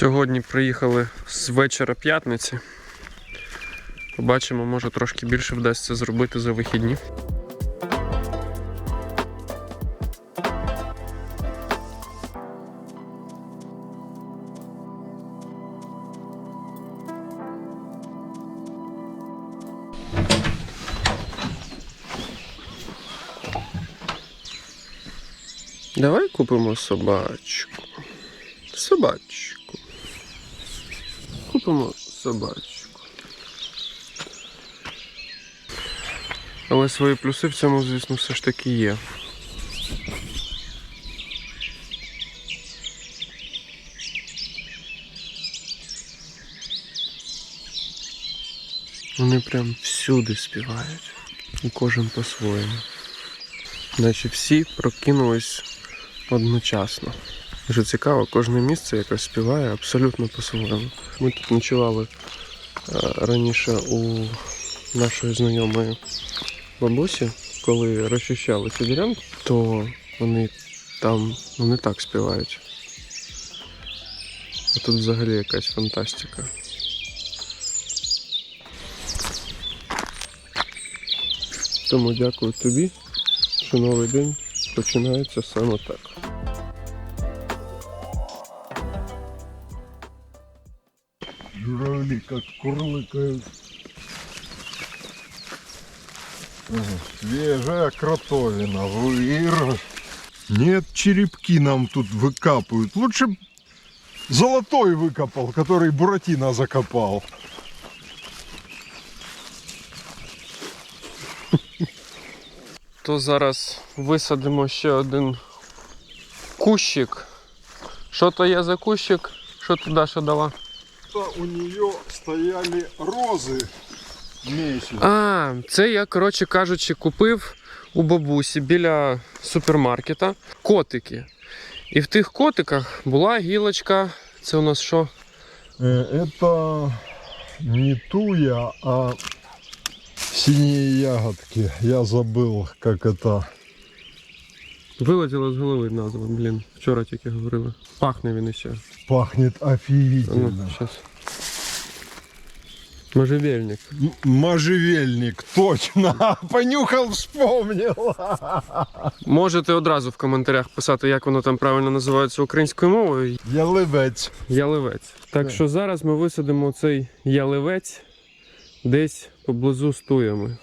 Сьогодні приїхали з вечора п'ятниці. Побачимо, може трошки більше вдасться зробити за вихідні. Давай купимо собачку. Собачку. Купимо собачку. Але свої плюси в цьому, звісно, все ж таки є. Вони прям всюди співають. І кожен по-своєму. Наче всі прокинулись одночасно. Дуже цікаво, кожне місце якось співає абсолютно по-своєму. Ми тут ночували раніше у нашої знайомої бабусі, коли розчищали цю ділянку, то вони там ну, не так співають. А тут взагалі якась фантастика. Тому дякую тобі, що новий день починається саме так. Журавли как курлыкают. Свежая кротовина, выра. Нет, черепки нам тут выкапывают. Лучше золотой выкопал, который Буратино закопал. То зараз висадимо ще один кущик. Що то є за кущик? Що ти Даша дала? Это у нее стояли розы месяц. А, це я, коротше кажучи, купив у бабусі біля супермаркета котики. І в тих котиках була гілочка. Це у нас що? Э, Это не туя, а синие ягодки. Я забыл, как это. Вилетіла з голови назва, блін. Вчора тільки говорили. Пахне він іще. Пахнет Ну, офигительно. щас. Можжевельник. М- Можжевельник, точно. Понюхал, вспомнил. Можете одразу в коментарях писати, як воно там правильно називається українською мовою. Яливець. Яливець. Так що зараз ми висадимо цей яливець десь поблизу з туями.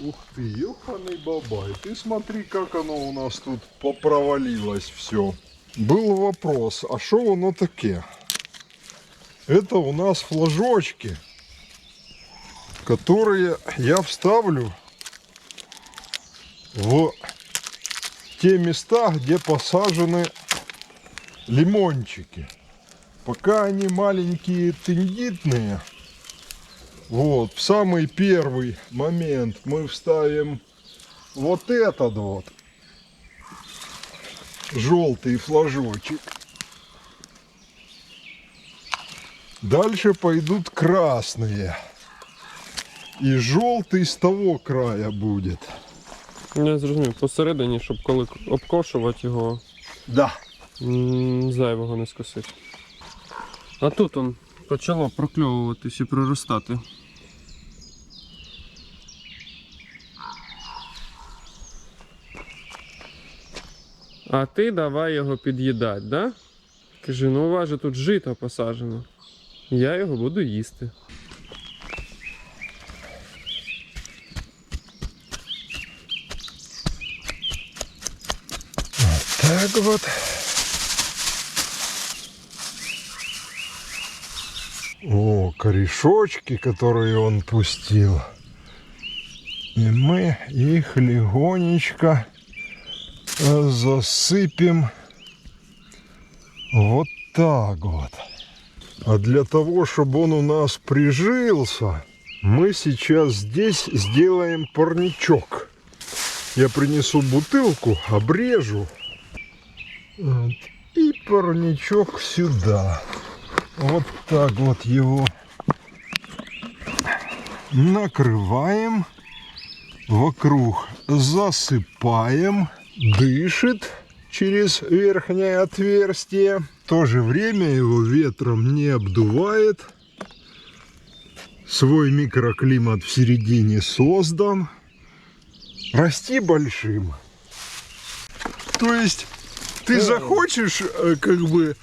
Ух ты, ёханый бабай. Ты смотри, как оно у нас тут попровалилось все. Был вопрос, а что оно таке? Это у нас флажочки, которые я вставлю в те места, где посажены лимончики. Пока они маленькие, тендитные, вот, в самый первый момент мы вставим вот этот вот желтый флажочек. Дальше пойдут красные. И желтый с того края будет. Я зрозумів, посередині, щоб коли обкошувати його, Да. м, зайвого не скосити. А тут он почало прокльовуватись і проростати. А ти давай його під'їдати, да? Кажи, ну у вас же тут жито посаджено. Я його буду їсти. Так вот. Корешочки, которые он пустил. И мы их легонечко э, засыпем вот так вот. А для того, чтобы он у нас прижился, мы сейчас здесь сделаем парничок. Я принесу бутылку, обрежу. Вот. И парничок сюда. Вот так вот его накрываем. Вокруг засыпаем. Дышит через верхнее отверстие. В то же время его ветром не обдувает. Свой микроклимат в середине создан. Расти большим. То есть ты захочешь, э, как бы,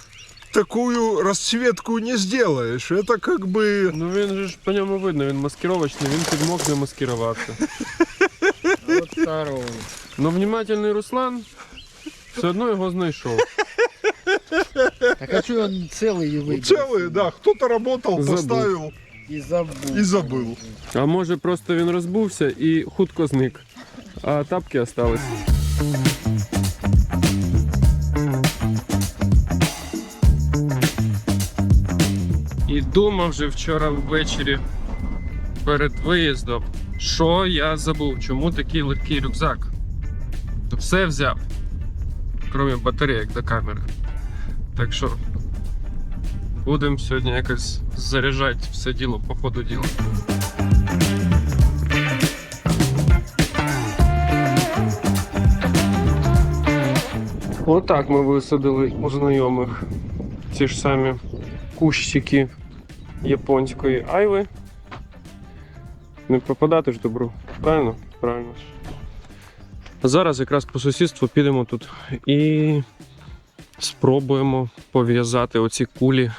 такую расцветку не сделаешь. Это как бы... Ну він же ж по ньому видно, він маскировочний, він підмог не маскироваться. Вот здорово. Ну, внимательний Руслан все одно його знайшов. Так а что он целый и выбрал? Целые, да. Кто-то работал, Забыл. поставил И забыл. и забыл. А може просто він розбувся і хутко зник. А тапки остались. Думав вже вчора ввечері перед виїздом, що я забув, чому такий легкий рюкзак. Все взяв, крім батареїк до камери. Так що будемо сьогодні якось заряджати все діло по ходу діла. Отак ми висадили у знайомих ці ж самі кущики японської айви. Не пропадати ж добру. Правильно? Правильно. Зараз якраз по сусідству підемо тут і спробуємо пов'язати оці кулі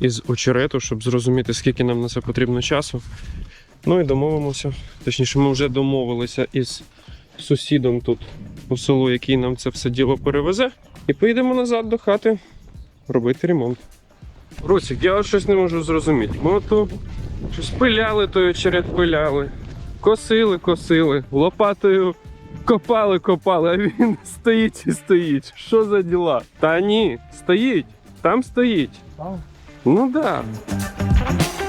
із очерету, щоб зрозуміти, скільки нам на це потрібно часу. Ну і домовимося. Точніше, ми вже домовилися із сусідом тут по селу, який нам це все діло перевезе. І поїдемо назад до хати робити ремонт. Русик, я от щось не можу зрозуміти. Ми ото щось пиляли, той очеред пиляли, косили, косили, лопатою копали, копали, а він стоїть і стоїть. Що за діла? Та ні, стоїть, там стоїть. Там? Ну так. Да.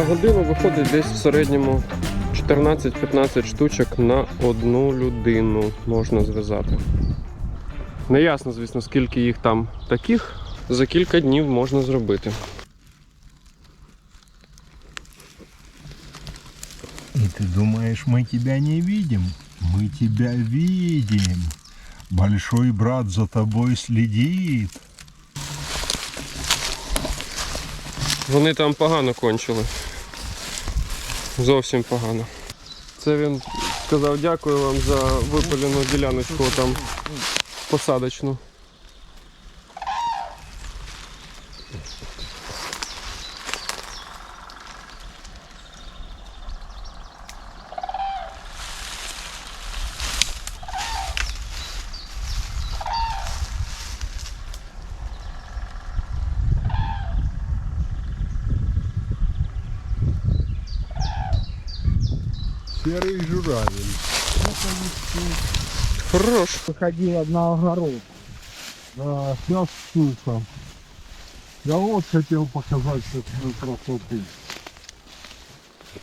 За годину виходить десь в середньому 14-15 штучок на одну людину можна зв'язати. Не ясно, звісно, скільки їх там таких за кілька днів можна зробити. И ты думаешь, мы тебя не видим? Мы тебя видим. Большой брат за тобой следит. Вони там погано кончили. Зовсім погано. Це він сказав дякую вам за випалену діляночку там посадочну. Серый журавель. Хорош. Выходила на огород. Да, сейчас сухо. Я вот хотел показать такую красоту.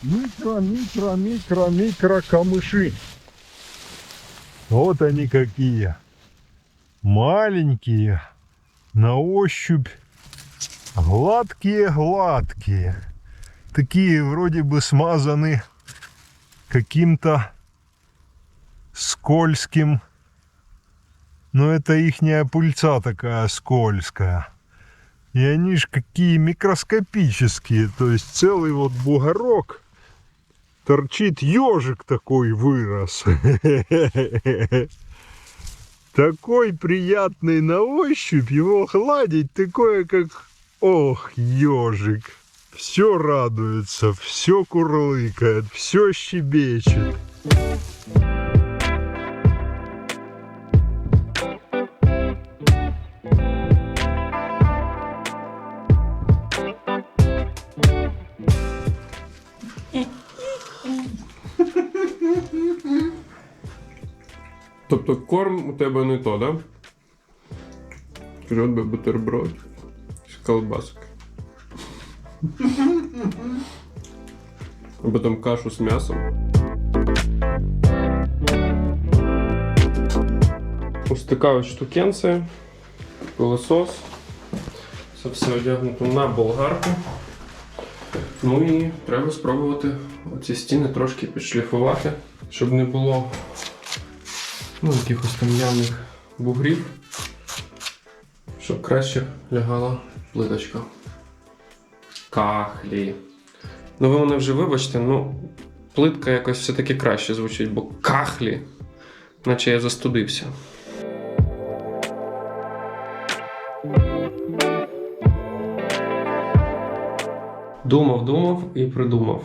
Микро, микро, микро, микро камыши. Вот они какие. Маленькие, на ощупь гладкие-гладкие. Такие вроде бы смазаны каким-то скользким но это ихняя пыльца такая скользкая. И они ж какие микроскопические. То есть целый вот бугорок торчит ежик такой вырос. Такой приятный на ощупь. Его гладить такое как... Ох, ежик. Все радуется, все курлыкает, все щебечет. Тобто корм у тебе не то, да? Скажи, бутерброд з колбасок. Або там кашу з м'ясом. Ось така ось штукенція. Це все одягнуто на болгарку. Ну і треба спробувати оці стіни трошки підшліфувати, щоб не було ну, якихось там явних бугрів, щоб краще лягала плиточка. Кахлі. Ну ви мене вже вибачте, ну плитка якось все-таки краще звучить, бо кахлі, наче я застудився. Думав, думав і придумав.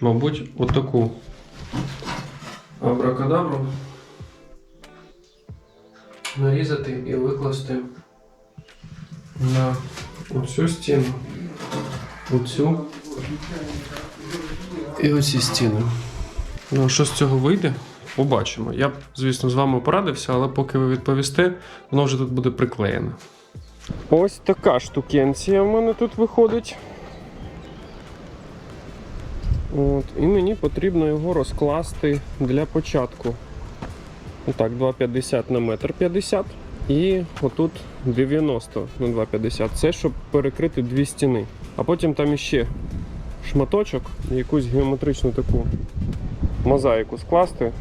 Мабуть, отаку абракадабру нарізати і викласти на оцю стіну, оцю і оці стіни. Ну, що з цього вийде? Побачимо. Я б, звісно, з вами порадився, але поки ви відповісте, воно вже тут буде приклеєне. Ось така штукенція в мене тут виходить. От, і мені потрібно його розкласти для початку. Так, 2,50 на 1,50 м. І отут 90 на 2,50. Це щоб перекрити дві стіни. А потім там іще шматочок, якусь геометричну таку мозаїку скласти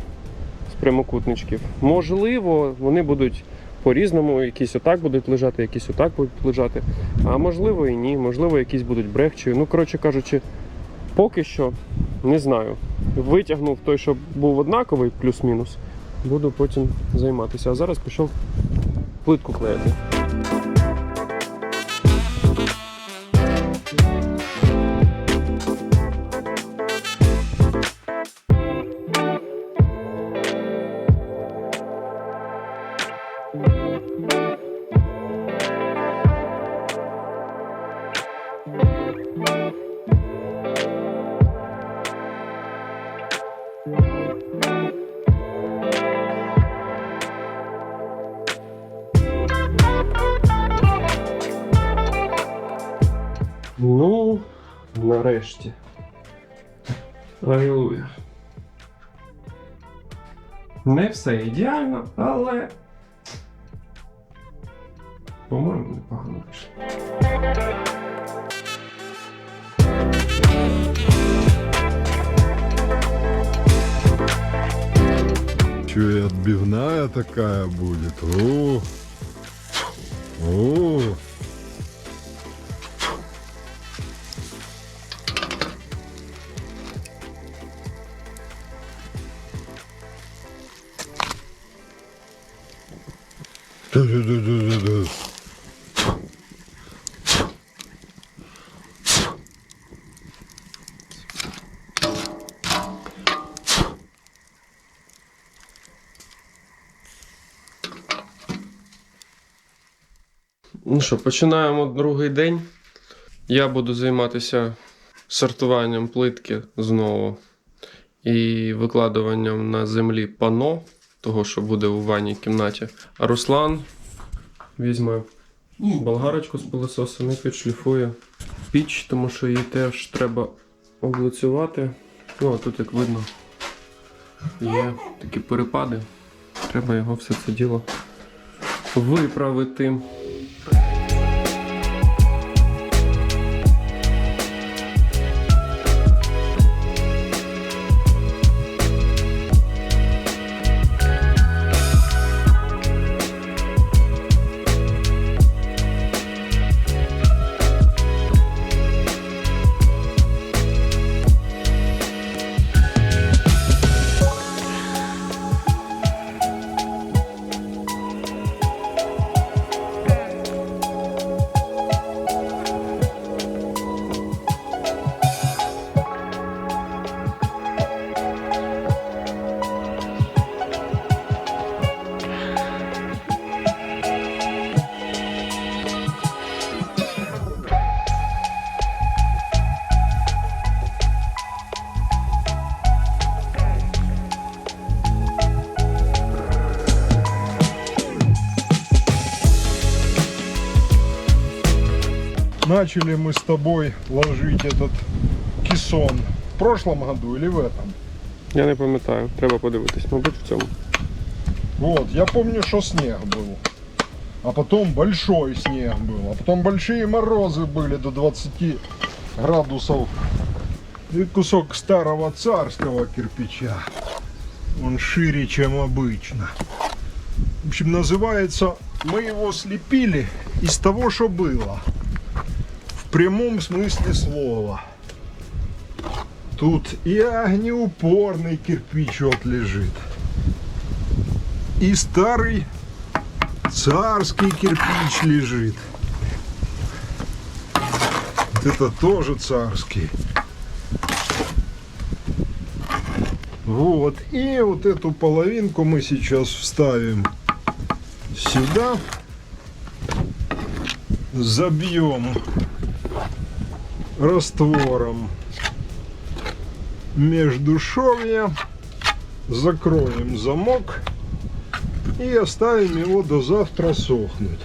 з прямокутничків. Можливо, вони будуть по-різному, якісь отак будуть лежати, якісь отак будуть лежати. А можливо і ні, можливо, якісь будуть брехчі. Ну, коротше кажучи, поки що не знаю. Витягнув той, що був однаковий, плюс-мінус. Буду потім займатися. А зараз пішов плитку клеїти. Ну, нарешті. Алілуя. Не все ідеально, але. По-моєму, непогано пішло. Че и отбивная такая будет. О, о. Ну що, починаємо другий день. Я буду займатися сортуванням плитки знову. і викладуванням на землі пано, того, що буде у ванній кімнаті. А Руслан візьме болгарочку з пилососом і підшліфує піч, тому що її теж треба облицювати. Ну, а тут, як видно, є такі перепади. Треба його все це діло виправити. Начали мы с тобой ложить этот кессон в прошлом году или в этом? Я не пам'ятаю, треба подивитись, мабуть, в цьому. Вот, я помню, что снег был. А потом большой снег был. А потом большие морозы были до 20 градусов. И кусок старого царского кирпича. Он шире, чем обычно. В общем, называется, мы его слепили из того, что было. Прямом смысле слова. Тут и огнеупорный вот лежит и старый царский кирпич лежит. Это тоже царский. Вот. И вот эту половинку мы сейчас вставим сюда. Забьем раствором между шовья. Закроем замок и оставим его до завтра сохнуть.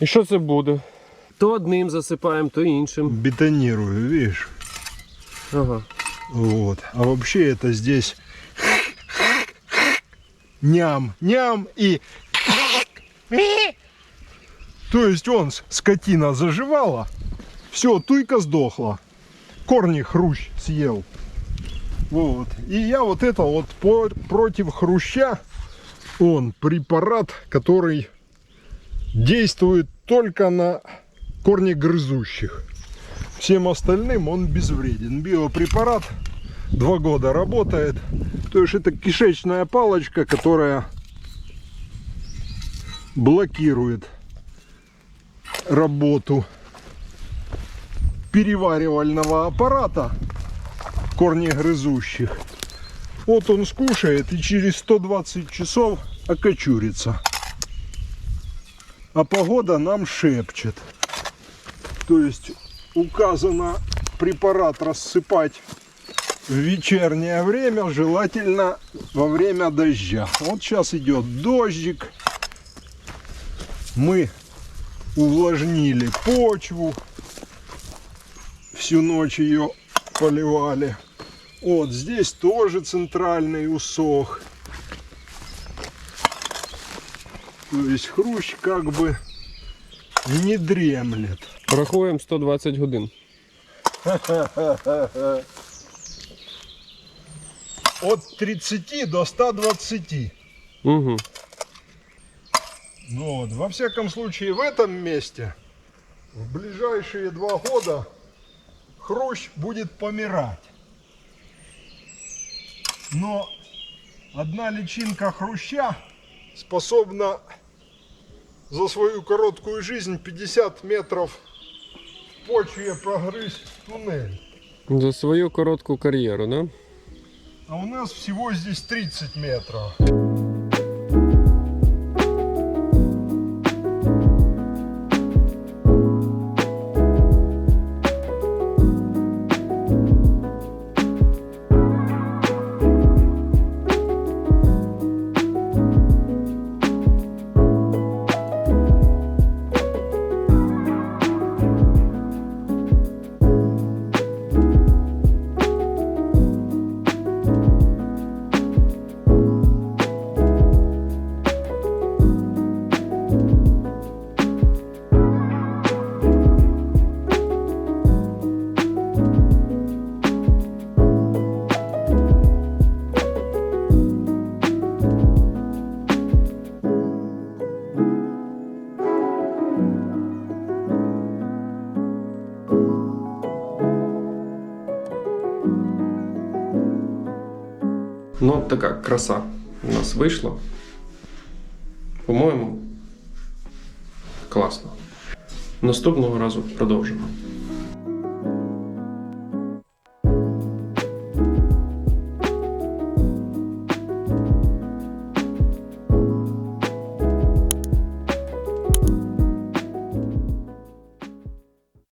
І що це буде? То одним засипаємо, то іншим. Бетонирую, видишь? Ага. Вот. А вообще это здесь ням, ням и то есть он, скотина, заживала, все, туйка сдохла, корни хрущ съел. Вот. И я вот это вот по- против хруща, он препарат, который действует только на корни грызущих. Всем остальным он безвреден. Биопрепарат два года работает. То есть это кишечная палочка, которая блокирует работу переваривального аппарата корнегрызущих. Вот он скушает и через 120 часов окочурится. А погода нам шепчет. То есть указано препарат рассыпать в вечернее время, желательно во время дождя. Вот сейчас идет дождик. Мы увлажнили почву. Всю ночь ее поливали. Вот здесь тоже центральный усох. То есть хрущ как бы не дремлет. Рахуємо 120 годин. От 30 до 120. Угу. Ну вот, во всяком случае, в этом месте в ближайшие два года хрущ будет помирать. Но одна личинка хруща способна за свою короткую жизнь 50 метров в почве прогрызть туннель. За свою коротку кар'єру, да? А у нас всего здесь 30 метров. Ну, така краса у нас вийшла. По-моєму, класно. Наступного разу продовжимо.